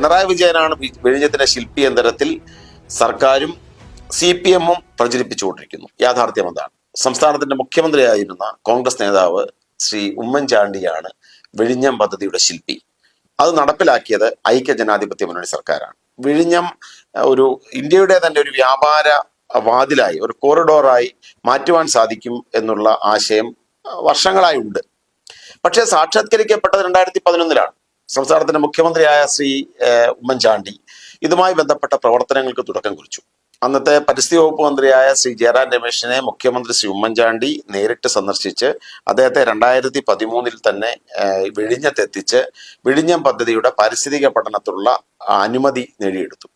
പിണറായി വിജയനാണ് വിഴിഞ്ഞത്തിന്റെ ശില്പി എന്ന തരത്തിൽ സർക്കാരും സി പി എമ്മും പ്രചരിപ്പിച്ചുകൊണ്ടിരിക്കുന്നു. യാഥാർത്ഥ്യം എന്താണ്? സംസ്ഥാനത്തിന്റെ മുഖ്യമന്ത്രിയായിരുന്ന കോൺഗ്രസ് നേതാവ് ശ്രീ ഉമ്മൻചാണ്ടിയാണ് വിഴിഞ്ഞം പദ്ധതിയുടെ ശില്പി. അത് നടപ്പിലാക്കിയത് ഐക്യ ജനാധിപത്യ മുന്നണി സർക്കാരാണ്. വിഴിഞ്ഞം ഒരു ഇന്ത്യയുടെ തന്നെ ഒരു വ്യാപാര വാതിലായി ഒരു കോറിഡോറായി മാറ്റുവാൻ സാധിക്കും എന്നുള്ള ആശയം വർഷങ്ങളായി ഉണ്ട്. പക്ഷേ സാക്ഷാത്കരിക്കപ്പെട്ടത് രണ്ടായിരത്തി പതിനൊന്നിലാണ്. സംസ്ഥാനത്തിന്റെ മുഖ്യമന്ത്രിയായ ശ്രീ ഉമ്മൻചാണ്ടി ഇതുമായി ബന്ധപ്പെട്ട പ്രവർത്തനങ്ങൾക്ക് തുടക്കം കുറിച്ചു. അന്നത്തെ പരിസ്ഥിതി വകുപ്പ് മന്ത്രിയായ ശ്രീ ജയറാം രമേശിനെ മുഖ്യമന്ത്രി ശ്രീ ഉമ്മൻചാണ്ടി നേരിട്ട് സന്ദർശിച്ച് അദ്ദേഹത്തെ രണ്ടായിരത്തി പതിമൂന്നിൽ തന്നെ വിഴിഞ്ഞത്തെത്തിച്ച് വിഴിഞ്ഞം പദ്ധതിയുടെ പാരിസ്ഥിതിക പഠനത്തിലുള്ള അനുമതി നേടിയെടുത്തു.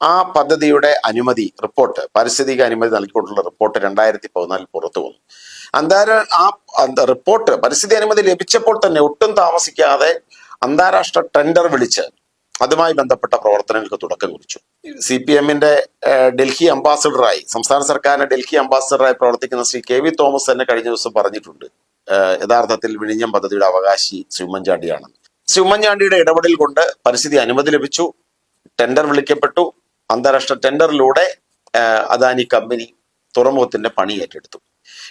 ആ പദ്ധതിയുടെ അനുമതി റിപ്പോർട്ട് പാരിസ്ഥിതിക അനുമതി നൽകിക്കൊണ്ടുള്ള റിപ്പോർട്ട് രണ്ടായിരത്തി പതിനാലിൽ പുറത്തു വന്നു. അന്താരാ ആ റിപ്പോർട്ട് പരിസ്ഥിതി അനുമതി ലഭിച്ചപ്പോൾ തന്നെ ഒട്ടും താമസിക്കാതെ അന്താരാഷ്ട്ര ടെൻഡർ വിളിച്ച് അതുമായി ബന്ധപ്പെട്ട പ്രവർത്തനങ്ങൾക്ക് തുടക്കം കുറിച്ചു. സി പി എമ്മിന്റെ ഡൽഹി അംബാസഡറായി സംസ്ഥാന സർക്കാരിന്റെ ഡൽഹി അംബാസഡറായി പ്രവർത്തിക്കുന്ന ശ്രീ കെ വി തോമസ് തന്നെ കഴിഞ്ഞ ദിവസം പറഞ്ഞിട്ടുണ്ട്. യഥാർത്ഥത്തിൽ വിഴിഞ്ഞം പദ്ധതിയുടെ അവകാശി ശ്രീ ഉമ്മൻചാണ്ടിയാണ് ശ്രീ ഉമ്മൻചാണ്ടിയുടെ ഇടപെടൽ കൊണ്ട് പരിസ്ഥിതി അനുമതി ലഭിച്ചു ടെൻഡർ വിളിക്കപ്പെട്ടു. അന്താരാഷ്ട്ര ടെൻഡറിലൂടെ അദാനി കമ്പനി തുറമുഖത്തിന്റെ പണി ഏറ്റെടുത്തു.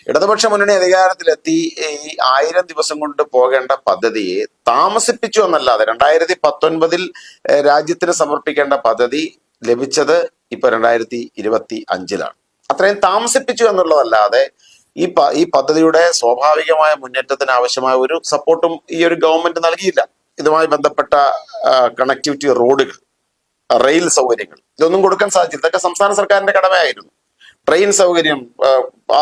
ഇടതുപക്ഷ മുന്നണി അധികാരത്തിലെത്തി ഈ ആയിരം ദിവസം കൊണ്ട് പോകേണ്ട പദ്ധതിയെ താമസിപ്പിച്ചു എന്നല്ലാതെ രണ്ടായിരത്തി പത്തൊൻപതിൽ രാജ്യത്തിന് സമർപ്പിക്കേണ്ട പദ്ധതി ലഭിച്ചത് ഇപ്പൊ രണ്ടായിരത്തി ഇരുപത്തി അഞ്ചിലാണ് അത്രയും താമസിപ്പിച്ചു എന്നുള്ളതല്ലാതെ ഈ ഈ പദ്ധതിയുടെ സ്വാഭാവികമായ മുന്നേറ്റത്തിന് ആവശ്യമായ ഒരു സപ്പോർട്ടും ഈ ഒരു ഗവൺമെന്റ് നൽകിയില്ല. ഇതുമായി ബന്ധപ്പെട്ട കണക്ടിവിറ്റി റോഡുകൾ റെയിൽ സൗകര്യങ്ങൾ ഇതൊന്നും കൊടുക്കാൻ സാധിച്ചില്ല. ഇതൊക്കെ സംസ്ഥാന സർക്കാരിന്റെ കടമയായിരുന്നു. ട്രെയിൻ സൗകര്യം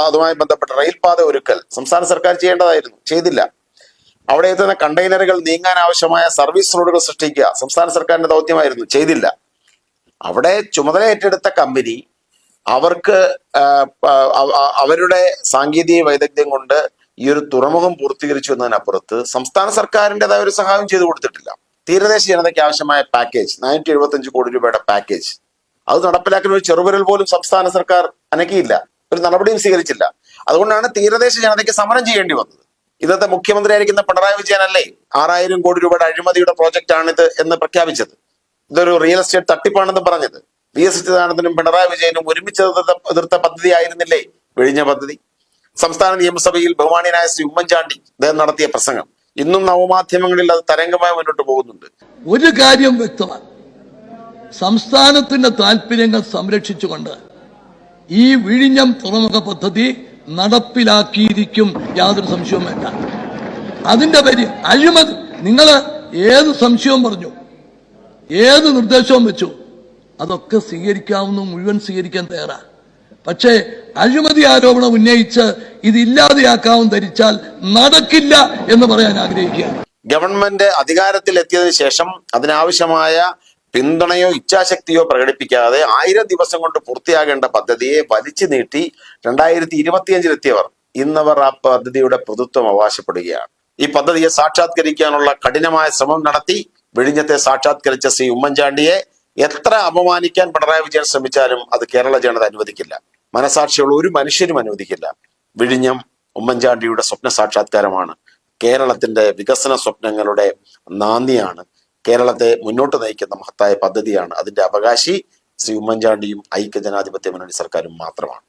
അതുമായി ബന്ധപ്പെട്ട റെയിൽപാത ഒരുക്കൽ സംസ്ഥാന സർക്കാർ ചെയ്യേണ്ടതായിരുന്നു. ചെയ്തില്ല. അവിടെ എത്തുന്ന കണ്ടെയ്നറുകൾ നീങ്ങാൻ ആവശ്യമായ സർവീസ് റോഡുകൾ സൃഷ്ടിക്കുക സംസ്ഥാന സർക്കാരിന്റെ ദൗത്യമായിരുന്നു. ചെയ്തില്ല. അവിടെ ചുമതല ഏറ്റെടുത്ത കമ്പനി അവർക്ക് അവരുടെ സാങ്കേതിക വൈദഗ്ധ്യം കൊണ്ട് ഈ ഒരു തുറമുഖം പൂർത്തീകരിച്ചു എന്നതിനപ്പുറത്ത് സംസ്ഥാന സർക്കാരിന്റെതായ ഒരു സഹായം ചെയ്തു കൊടുത്തിട്ടില്ല. തീരദേശ ജനതയ്ക്ക് ആവശ്യമായ പാക്കേജ് നാനൂറ്റി എഴുപത്തി അഞ്ച് കോടി രൂപയുടെ പാക്കേജ് അത് നടപ്പിലാക്കുന്ന ഒരു ചെറുവിരൽ പോലും സംസ്ഥാന സർക്കാർ അനക്കിയില്ല. ഒരു നടപടിയും സ്വീകരിച്ചില്ല. അതുകൊണ്ടാണ് തീരദേശ ജനതയ്ക്ക് സമരം ചെയ്യേണ്ടി വന്നത്. ഇന്നത്തെ മുഖ്യമന്ത്രിയായിരിക്കുന്ന പിണറായി വിജയൻ അല്ലേ? ആറായിരം കോടി രൂപയുടെ അഴിമതിയുടെ പ്രോജക്റ്റ് ആണിത് എന്ന് പ്രഖ്യാപിച്ചത്. ഇതൊരു റിയൽ എസ്റ്റേറ്റ് തട്ടിപ്പാണെന്ന് പറഞ്ഞത്. വി എസ് സച്ചിദാനന്ദനും പിണറായി വിജയനും ഒരുമിച്ച് എതിർത്ത പദ്ധതി ആയിരുന്നില്ലേ? വിഴിഞ്ഞ പദ്ധതി. സംസ്ഥാന നിയമസഭയിൽ ബഹുമാനിയനായ ശ്രീ ഉമ്മൻചാണ്ടി അദ്ദേഹം നടത്തിയ പ്രസംഗം. ഇന്നും നവമാധ്യമങ്ങളിൽ അത് തരംഗമായി മുന്നോട്ട് പോകുന്നുണ്ട്. ഒരു കാര്യം വ്യക്തമാണ്. സംസ്ഥാനത്തിന്റെ താല്പര്യങ്ങൾ സംരക്ഷിച്ചുകൊണ്ട് ഈ വിഴിഞ്ഞം തുറമുഖ പദ്ധതി നടപ്പിലാക്കിയിരിക്കും യാതൊരു സംശയവും വേണ്ട. അതിന്റെ പേര് അഴിമതി. നിങ്ങൾ ഏത് സംശയവും പറഞ്ഞു. ഏത് നിർദ്ദേശവും വെച്ചു. അതൊക്കെ സ്വീകരിക്കാവുന്ന മുഴുവൻ സ്വീകരിക്കാൻ തയ്യാറാ. പക്ഷേ അഴിമതി ആരോപണം ഉന്നയിച്ച് ഇതില്ലാതെയാക്കാവും ധരിച്ചാൽ നടക്കില്ല എന്ന് പറയാൻ ആഗ്രഹിക്കുകയാണ്. ഗവൺമെന്റ് അധികാരത്തിൽ എത്തിയതിനു ശേഷം അതിനാവശ്യമായ പിന്തുണയോ ഇച്ഛാശക്തിയോ പ്രകടിപ്പിക്കാതെ ആയിരം ദിവസം കൊണ്ട് പൂർത്തിയാകേണ്ട പദ്ധതിയെ വലിച്ചു നീട്ടി രണ്ടായിരത്തി ഇരുപത്തിയഞ്ചിലെത്തിയവർ ഇന്നവർ ആ പദ്ധതിയുടെ പ്രതിത്വം അവകാശപ്പെടുകയാണ്. ഈ പദ്ധതിയെ സാക്ഷാത്കരിക്കാനുള്ള കഠിനമായ ശ്രമം നടത്തി വിഴിഞ്ഞത്തെ സാക്ഷാത്കരിച്ച ശ്രീ ഉമ്മൻചാണ്ടിയെ എത്ര അപമാനിക്കാൻ പിണറായി വിജയൻ ശ്രമിച്ചാലും അത് കേരള ജനത അനുവദിക്കില്ല. മനസാക്ഷിയുള്ള ഒരു മനുഷ്യരും അനുവദിക്കില്ല. വിഴിഞ്ഞം ഉമ്മൻചാണ്ടിയുടെ സ്വപ്ന സാക്ഷാത്കാരമാണ്. കേരളത്തിന്റെ വികസന സ്വപ്നങ്ങളുടെ നാന്ദിയാണ് കേരളത്തെ മുന്നോട്ട് നയിക്കുന്ന മഹത്തായ പദ്ധതിയാണ് അതിന്റെ അവകാശി ശ്രീ ഉമ്മൻചാണ്ടിയും ഐക്യ ജനാധിപത്യ മുന്നണി സർക്കാരും മാത്രമാണ്.